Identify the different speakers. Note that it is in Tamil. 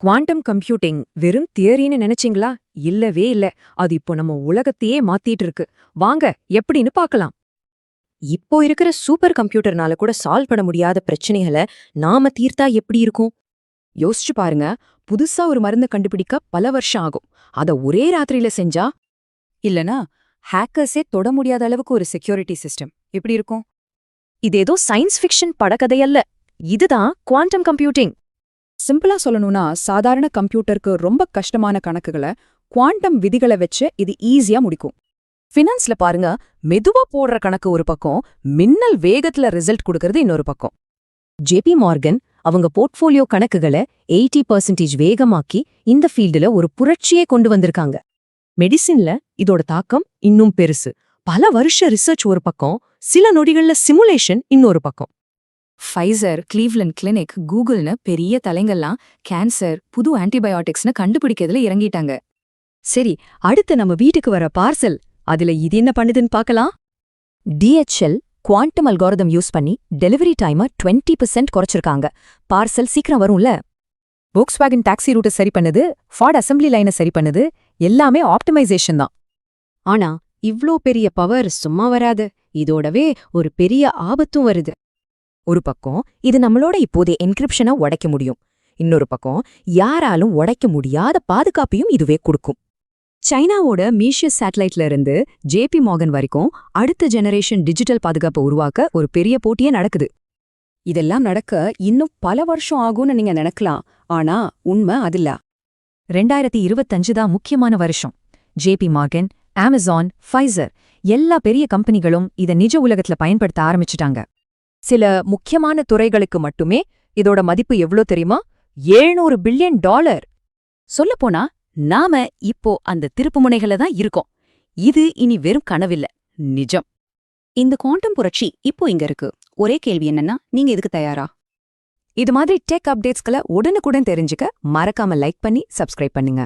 Speaker 1: குவாண்டம் கம்ப்யூட்டிங் வெறும் தியரின்னு நினைச்சீங்களா? இல்லவே இல்ல. அது இப்போ நம்ம உலகத்தையே மாத்திட்டு இருக்கு. வாங்க எப்படின்னு பார்க்கலாம். இப்போ இருக்கிற சூப்பர் கம்ப்யூட்டர்னால கூட சால்வ் பண்ண முடியாத பிரச்சனைகளை நாம தீர்த்தா எப்படி இருக்கும்? யோசிச்சு பாருங்க. புதுசா ஒரு மருந்து கண்டுபிடிக்க பல வருஷம் ஆகும். அத ஒரே ராத்திரியில செஞ்சா? இல்லனா ஹேக்கர்ஸே தொட முடியாத அளவுக்கு ஒரு செக்யூரிட்டி சிஸ்டம் எப்படி இருக்கும்? இது ஏதோ சயின்ஸ் ஃபிக்ஷன் படக்கதையல்ல இதுதான் குவாண்டம் கம்ப்யூட்டிங்.
Speaker 2: சிம்பிளா சொல்லணும்னா சாதாரண கம்ப்யூட்டருக்கு ரொம்ப கஷ்டமான கணக்குகளை குவாண்டம் விதிகளை வச்சு இது ஈஸியா முடிக்கும்.
Speaker 1: ஃபினான்ஸ்ல பாருங்க மெதுவா போடுற கணக்கு ஒரு பக்கம் மின்னல் வேகத்துல ரிசல்ட் கொடுக்கறது இன்னொரு பக்கம். ஜேபி மார்கன் அவங்க போர்ட்ஃபோலியோ கணக்குகளை எயிட்டி பர்சன்டேஜ் வேகமாக்கி இந்த ஃபீல்டுல ஒரு புரட்சியே கொண்டு வந்திருக்காங்க. மெடிசின்ல இதோட தாக்கம் இன்னும் பெருசு. பல வருஷ ரிசர்ச் ஒரு பக்கம் சில நொடிகள்ல சிமுலேஷன் இன்னொரு பக்கம்.
Speaker 3: ஃபைசர் கிளீவ்லண்ட் கிளினிக் கூகுள்னு பெரிய தலைங்கள்லாம் கேன்சர் புது ஆன்டிபயோட்டிக்ஸ்னு கண்டுபிடிக்கிறதுல இறங்கிட்டாங்க.
Speaker 1: சரி அடுத்து நம்ம வீட்டுக்கு வர பார்சல் அதுல இது என்ன பண்ணுதுன்னு பார்க்கலாம். டிஹெச்எல் குவாண்டம் அல்காரதம் யூஸ் பண்ணி டெலிவரி டைமை டுவெண்ட்டி பர்சன்ட் குறைச்சிருக்காங்க. பார்சல் சீக்கிரம் வரும்ல. போக்ஸ் வேகன் டாக்ஸி ரூட்டை சரி பண்ணுது ஃபார்ட் அசெம்பிளி லைனை சரி பண்ணுது எல்லாமே ஆப்டிமைசேஷன் தான். ஆனா இவ்ளோ பெரிய பவர் சும்மா வராது. இதோடவே ஒரு பெரிய ஆபத்தும் வருது. ஒரு பக்கம் இது நம்மளோட இப்போதைய என்கிரிப்ஷனை உடைக்க முடியும். இன்னொரு பக்கம் யாராலும் உடைக்க முடியாத பாதுகாப்பையும் இதுவே கொடுக்கும். சைனாவோட மீஷியஸ் சேட்டலைட்ல இருந்து ஜேபி மார்கன் வரைக்கும் அடுத்த ஜெனரேஷன் டிஜிட்டல் பாதுகாப்பை உருவாக்க ஒரு பெரிய போட்டியே நடக்குது.
Speaker 2: இதெல்லாம் நடக்க இன்னும் பல வருஷம் ஆகும்னு நீங்க நினைக்கலாம். ஆனா உண்மை அதில்ல.
Speaker 1: ரெண்டாயிரத்தி இருபத்தஞ்சு தான் முக்கியமான வருஷம். ஜேபி மார்கன் அமேசான் ஃபைசர் எல்லா பெரிய கம்பெனிகளும் இத நிஜ உலகத்துல பயன்படுத்த ஆரம்பிச்சிட்டாங்க. சில முக்கியமான துறைகளுக்கு மட்டுமே இதோட மதிப்பு எவ்ளோ தெரியுமா? ஏழ்நூறு பில்லியன் டாலர்.
Speaker 3: சொல்லப்போனா நாம இப்போ அந்த திருப்புமுனைகள தான் இருக்கோம். இது இனி வெறும் கனவில்ல. நிஜம். இந்த குவாண்டம் புரட்சி இப்போ இங்க இருக்கு. ஒரே கேள்வி என்னன்னா நீங்க இதுக்கு தயாரா?
Speaker 1: இது மாதிரி டெக் அப்டேட்ஸ்களை உடனுக்குடன் தெரிஞ்சுக்க மறக்காம லைக் பண்ணி சப்ஸ்கிரைப் பண்ணுங்க.